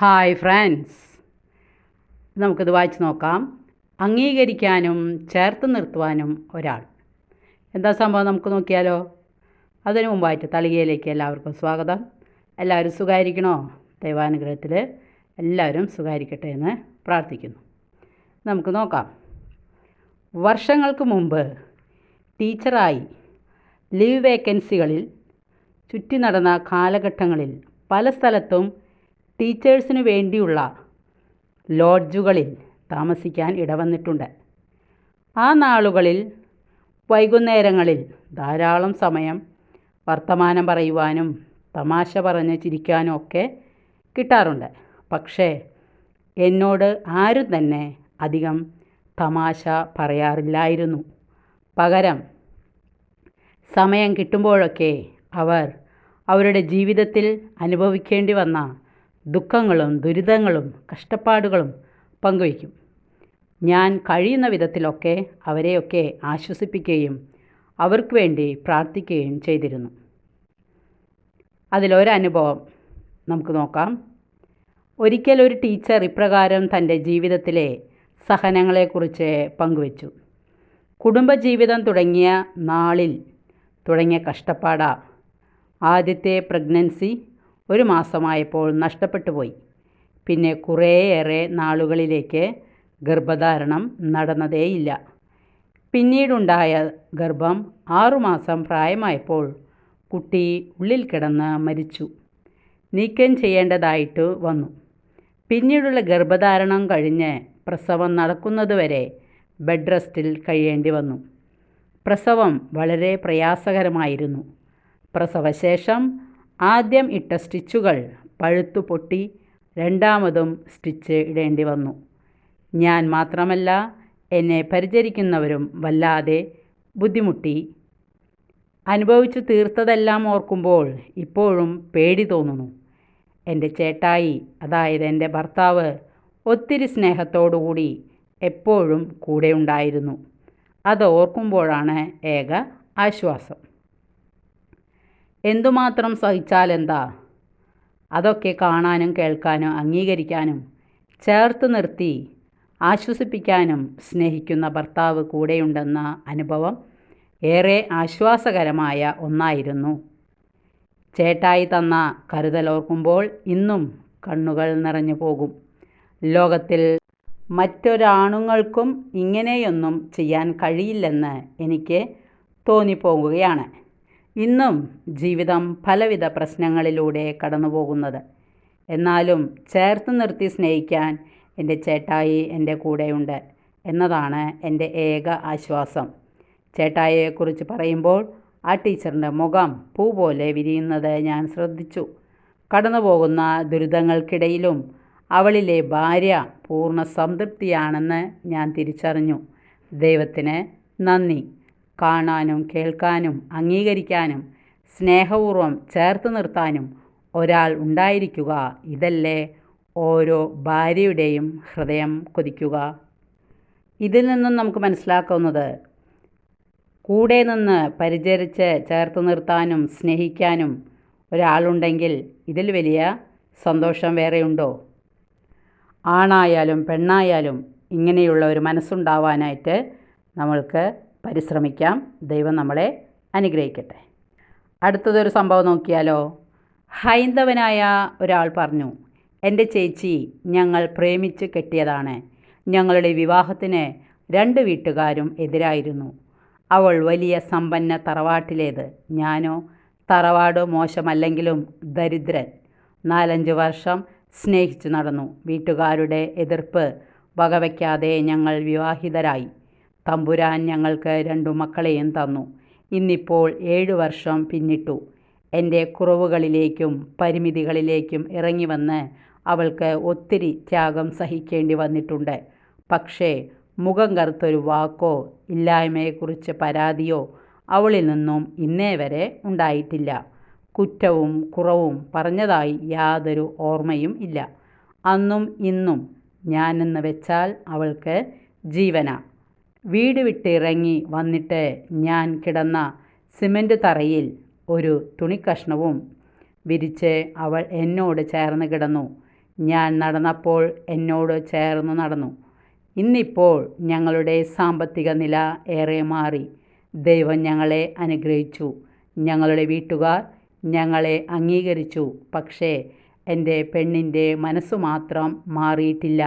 Hi friends. നമുക്കിത് വായിച്ച് നോക്കാം. അംഗീകരിക്കാനും ചേർത്ത് നിർത്തുവാനും ഒരാൾ. എന്താ സംഭവം നമുക്ക് നോക്കിയാലോ? അതിനു മുമ്പായിട്ട് തളികയിലേക്ക് എല്ലാവർക്കും സ്വാഗതം. എല്ലാവരും സുഖമായിരിക്കണോ ദൈവാനുഗ്രഹത്തിൽ എല്ലാവരും സുഖമായിരിക്കട്ടെ എന്ന് പ്രാർത്ഥിക്കുന്നു. നമുക്ക് നോക്കാം. വർഷങ്ങൾക്ക് മുമ്പ് ടീച്ചറായി ലീവ് വേക്കൻസികളിൽ ചുറ്റി നടന്ന കാലഘട്ടങ്ങളിൽ പല സ്ഥലത്തും ടീച്ചേഴ്സിനു വേണ്ടിയുള്ള ലോഡ്ജുകളിൽ താമസിക്കാൻ ഇടവന്നിട്ടുണ്ട്. ആ നാളുകളിൽ വൈകുന്നേരങ്ങളിൽ ധാരാളം സമയം വർത്തമാനം പറയുവാനും തമാശ പറഞ്ഞ് ചിരിക്കാനും ഒക്കെ കിട്ടാറുണ്ട്. പക്ഷേ എന്നോട് ആരും തന്നെ അധികം തമാശ പറയാറില്ലായിരുന്നു. പകരം സമയം കിട്ടുമ്പോഴൊക്കെ അവർ അവരുടെ ജീവിതത്തിൽ അനുഭവിക്കേണ്ടി വന്ന ദുഃഖങ്ങളും ദുരിതങ്ങളും കഷ്ടപ്പാടുകളും പങ്കുവയ്ക്കും. ഞാൻ കഴിയുന്ന വിധത്തിലൊക്കെ അവരെയൊക്കെ ആശ്വസിപ്പിക്കുകയും അവർക്ക് വേണ്ടി പ്രാർത്ഥിക്കുകയും ചെയ്തിരുന്നു. അതിലൊരനുഭവം നമുക്ക് നോക്കാം. ഒരിക്കൽ ഒരു ടീച്ചർ ഇപ്രകാരം തന്റെ ജീവിതത്തിലെ സഹനങ്ങളെക്കുറിച്ച് പങ്കുവച്ചു. കുടുംബജീവിതം തുടങ്ങിയ നാളിൽ തുടങ്ങിയ കഷ്ടപ്പാടാ. ആദ്യത്തെ പ്രഗ്നൻസി ഒരു മാസമായപ്പോൾ നഷ്ടപ്പെട്ടു പോയി. പിന്നെ കുറേയേറെ നാളുകളിലേക്ക് ഗർഭധാരണം നടന്നതേയില്ല. പിന്നീടുണ്ടായ ഗർഭം ആറുമാസം പ്രായമായപ്പോൾ കുട്ടി ഉള്ളിൽ കിടന്ന് മരിച്ചു. നീക്കം ചെയ്യേണ്ടതായിട്ട് വന്നു. പിന്നീടുള്ള ഗർഭധാരണം കഴിഞ്ഞ് പ്രസവം നടക്കുന്നതുവരെ ബെഡ് റെസ്റ്റിൽ കഴിയേണ്ടി വന്നു. പ്രസവം വളരെ പ്രയാസകരമായിരുന്നു. പ്രസവശേഷം ആദ്യം ഇട്ട സ്റ്റിച്ചുകൾ പഴുത്തു പൊട്ടി രണ്ടാമതും സ്റ്റിച്ച് ഇടേണ്ടി വന്നു. ഞാൻ മാത്രമല്ല എന്നെ പരിചരിക്കുന്നവരും വല്ലാതെ ബുദ്ധിമുട്ടി. അനുഭവിച്ചു തീർത്തതെല്ലാം ഓർക്കുമ്പോൾ ഇപ്പോഴും പേടി തോന്നുന്നു. എന്റെ ചേട്ടായി അതായത് എന്റെ ഭർത്താവ് ഒത്തിരി സ്നേഹത്തോടുകൂടി എപ്പോഴും കൂടെ ഉണ്ടായിരുന്നു. അത് ഓർക്കുമ്പോഴാണ് ഏക ആശ്വാസം. എന്തുമാത്രം സഹിച്ചാലെന്താ? അതൊക്കെ കാണാനും കേൾക്കാനും അംഗീകരിക്കാനും ചേർത്ത് നിർത്തി ആശ്വസിപ്പിക്കാനും സ്നേഹിക്കുന്ന ഭർത്താവ് കൂടെയുണ്ടെന്ന അനുഭവം ഏറെ ആശ്വാസകരമായ ഒന്നായിരുന്നു. ചേട്ടായി തന്ന കരുതലോർക്കുമ്പോൾ ഇന്നും കണ്ണുകൾ നിറഞ്ഞു പോകും. ലോകത്തിൽ മറ്റൊരാണുങ്ങൾക്കും ഇങ്ങനെയൊന്നും ചെയ്യാൻ കഴിയില്ലെന്ന് എനിക്ക് തോന്നിപ്പോകുകയാണ്. ഇന്നും ജീവിതം പലവിധ പ്രശ്നങ്ങളിലൂടെ കടന്നു പോകുന്നത് എന്നാലും ചേർത്ത് നിർത്തി സ്നേഹിക്കാൻ എന്റെ ചേട്ടായി എന്റെ കൂടെയുണ്ട് എന്നതാണ് എന്റെ ഏക ആശ്വാസം. ചേട്ടായിയെക്കുറിച്ച് പറയുമ്പോൾ ആ ടീച്ചറിന്റെ മുഖം പൂ പോലെ വിരിയുന്നത് ഞാൻ ശ്രദ്ധിച്ചു. കടന്നു പോകുന്ന ദുരിതങ്ങൾക്കിടയിലും അവളിലെ ഭാര്യ പൂർണ സംതൃപ്തിയാണെന്ന് ഞാൻ തിരിച്ചറിഞ്ഞു. ദൈവത്തിന് നന്ദി. കാണാനും കേൾക്കാനും അംഗീകരിക്കാനും സ്നേഹപൂർവം ചേർത്ത് നിർത്താനും ഒരാൾ ഉണ്ടായിരിക്കുക. ഇതല്ലേ ഓരോ ഭാര്യയുടെയും ഹൃദയം കൊതിക്കുക. ഇതിൽ നിന്നും നമുക്ക് മനസ്സിലാക്കുന്നത് കൂടെ നിന്ന് പരിചരിച്ച് ചേർത്ത് നിർത്താനും സ്നേഹിക്കാനും ഒരാളുണ്ടെങ്കിൽ ഇതിൽ വലിയ സന്തോഷം വേറെയുണ്ടോ? ആണായാലും പെണ്ണായാലും ഇങ്ങനെയുള്ള ഒരു മനസ്സുണ്ടാവാനായിട്ട് നമ്മൾക്ക് പരിശ്രമിക്കാം. ദൈവം നമ്മളെ അനുഗ്രഹിക്കട്ടെ. അടുത്തതൊരു സംഭവം നോക്കിയാലോ? ഹൈന്ദവനായ ഒരാൾ പറഞ്ഞു എന്റെ ചേച്ചി ഞങ്ങൾ പ്രേമിച്ച് കെട്ടിയതാണ്. ഞങ്ങളുടെ വിവാഹത്തിന് രണ്ട് വീട്ടുകാരും എതിരായിരുന്നു. അവൾ വലിയ സമ്പന്ന തറവാട്ടിലേത്. ഞാനോ തറവാട് മോശമല്ലെങ്കിലും ദരിദ്രൻ. നാലഞ്ച് വർഷം സ്നേഹിച്ചു നടന്നു. വീട്ടുകാരുടെ എതിർപ്പ് വകവയ്ക്കാതെ ഞങ്ങൾ വിവാഹിതരായി. തമ്പുരാൻ ഞങ്ങൾക്ക് രണ്ടു മക്കളെയും തന്നു. ഇന്നിപ്പോൾ ഏഴു വർഷം പിന്നിട്ടു. എന്റെ കുറവുകളിലേക്കും പരിമിതികളിലേക്കും ഇറങ്ങി വന്ന് അവൾക്ക് ഒത്തിരി ത്യാഗം സഹിക്കേണ്ടി വന്നിട്ടുണ്ട്. പക്ഷേ മുഖം കറുത്തൊരു വാക്കോ ഇല്ലായ്മയെക്കുറിച്ച് പരാതിയോ അവളിൽ നിന്നും ഇന്നേ വരെ ഉണ്ടായിട്ടില്ല. കുറ്റവും കുറവും പറഞ്ഞതായി യാതൊരു ഓർമ്മയും ഇല്ല. അന്നും ഇന്നും ഞാനെന്ന് വെച്ചാൽ അവൾക്ക് ജീവന. വീട് വിട്ടിറങ്ങി വന്നിട്ട് ഞാൻ കിടന്ന സിമന്റ് തറയിൽ ഒരു തുണിക്കഷ്ണവും വിരിച്ച് അവൾ എന്നോട് ചേർന്ന് കിടന്നു. ഞാൻ നടന്നപ്പോൾ എന്നോട് ചേർന്ന് നടന്നു. ഇന്നിപ്പോൾ ഞങ്ങളുടെ സാമ്പത്തിക നില ഏറെ മാറി. ദൈവം ഞങ്ങളെ അനുഗ്രഹിച്ചു. ഞങ്ങളുടെ വീട്ടുകാർ ഞങ്ങളെ അംഗീകരിച്ചു. പക്ഷേ എന്റെ പെണ്ണിന്റെ മനസ്സു മാത്രം മാറിയിട്ടില്ല.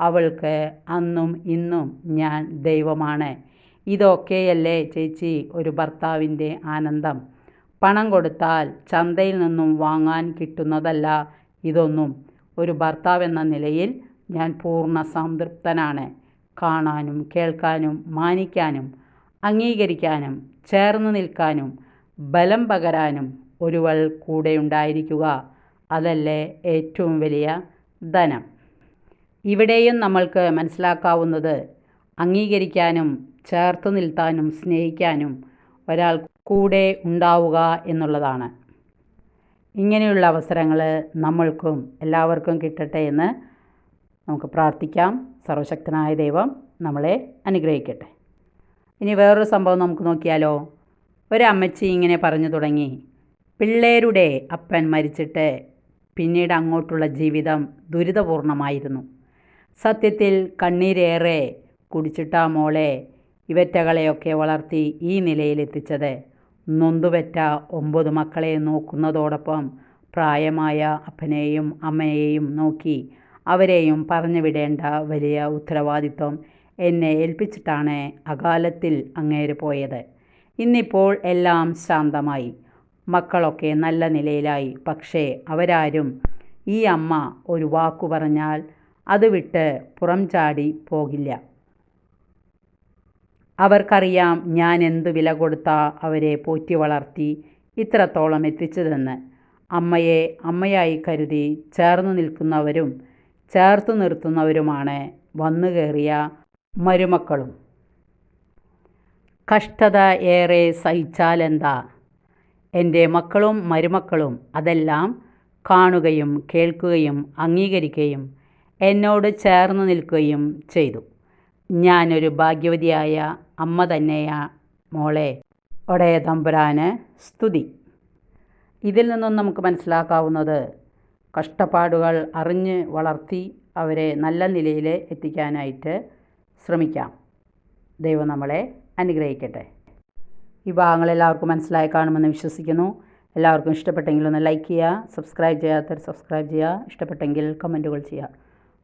അവൾക്ക് അന്നും ഇന്നും ഞാൻ ദൈവമാണ്. ഇതൊക്കെയല്ലേ ചേച്ചി ഒരു ഭർത്താവിന്റെ ആനന്ദം. പണം കൊടുത്താൽ ചന്തയിൽ നിന്നും വാങ്ങാൻ കിട്ടുന്നതല്ല ഇതൊന്നും. ഒരു ഭർത്താവെന്ന നിലയിൽ ഞാൻ പൂർണ സംതൃപ്തനാണ്. കാണാനും കേൾക്കാനും മാനിക്കാനും അംഗീകരിക്കാനും ചേർന്ന് നിൽക്കാനും ബലം പകരാനും ഒരുവൾ കൂടെയുണ്ടായിരിക്കുക. അതല്ലേ ഏറ്റവും വലിയ ധനം. ഇവിടെയും നമ്മൾക്ക് മനസ്സിലാക്കാവുന്നത് അംഗീകരിക്കാനും ചേർത്ത് നിൽത്താനും സ്നേഹിക്കാനും ഒരാൾ കൂടെ ഉണ്ടാവുക എന്നുള്ളതാണ്. ഇങ്ങനെയുള്ള അവസരങ്ങൾ നമ്മൾക്കും എല്ലാവർക്കും കിട്ടട്ടെ എന്ന് നമുക്ക് പ്രാർത്ഥിക്കാം. സർവശക്തനായ ദൈവം നമ്മളെ അനുഗ്രഹിക്കട്ടെ. ഇനി വേറൊരു സംഭവം നമുക്ക് നോക്കിയാലോ. ഒരമ്മച്ചി ഇങ്ങനെ പറഞ്ഞു തുടങ്ങി. പിള്ളേരുടെ അപ്പൻ മരിച്ചിട്ട് പിന്നീട് അങ്ങോട്ടുള്ള ജീവിതം ദുരിതപൂർണമായിരുന്നു. സത്യത്തിൽ കണ്ണീരേറെ കുടിച്ചിട്ടാ മോളെ. ഇവറ്റകളെയൊക്കെ വളർത്തി ഈ നിലയിലെത്തിച്ചത്. നൊന്തുപെറ്റ ഒമ്പത് മക്കളെ നോക്കുന്നതോടൊപ്പം പ്രായമായ അപ്പനെയും അമ്മയെയും നോക്കി അവരെയും പറഞ്ഞുവിടേണ്ട വലിയ ഉത്തരവാദിത്വം എന്നെ ഏൽപ്പിച്ചിട്ടാണ് അകാലത്തിൽ അങ്ങേര് പോയത്. ഇന്നിപ്പോൾ എല്ലാം ശാന്തമായി. മക്കളൊക്കെ നല്ല നിലയിലായി. പക്ഷേ അവരാരും ഈ അമ്മ ഒരു വാക്കു പറഞ്ഞാൽ അത് വിട്ട് പുറം ചാടി പോകില്ല. അവർക്കറിയാം ഞാൻ എന്തു വില കൊടുത്ത അവരെ പോറ്റി വളർത്തി ഇത്രത്തോളം എത്തിച്ചതെന്ന്. അമ്മയെ അമ്മയായി കരുതി ചേർന്ന് നിൽക്കുന്നവരും ചേർത്ത് നിർത്തുന്നവരുമാണ് വന്നു കയറിയ മരുമക്കളും. കഷ്ടത ഏറെ സഹിച്ചാലെന്താ? എന്റെ മക്കളും മരുമക്കളും അതെല്ലാം കാണുകയും കേൾക്കുകയും അംഗീകരിക്കുകയും എന്നോട് ചേർന്ന് നിൽക്കുകയും ചെയ്തു. ഞാനൊരു ഭാഗ്യവതിയായ അമ്മ തന്നെയാ മോളെ. ഒടയ തമ്പുരാന് സ്തുതി. ഇതിൽ നിന്നും നമുക്ക് മനസ്സിലാക്കാവുന്നത് കഷ്ടപ്പാടുകൾ അറിഞ്ഞ് വളർത്തി അവരെ നല്ല നിലയിൽ എത്തിക്കാനായിട്ട് ശ്രമിക്കാം. ദൈവം നമ്മളെ അനുഗ്രഹിക്കട്ടെ. ഈ ഭാഗങ്ങൾ എല്ലാവർക്കും മനസ്സിലായി കാണുമെന്ന് വിശ്വസിക്കുന്നു. എല്ലാവർക്കും ഇഷ്ടപ്പെട്ടെങ്കിൽ ഒന്ന് ലൈക്ക് ചെയ്യുക സബ്സ്ക്രൈബ് ചെയ്യാത്തവർ സബ്സ്ക്രൈബ് ചെയ്യുക ഇഷ്ടപ്പെട്ടെങ്കിൽ കമന്റുകൾ ചെയ്യുക.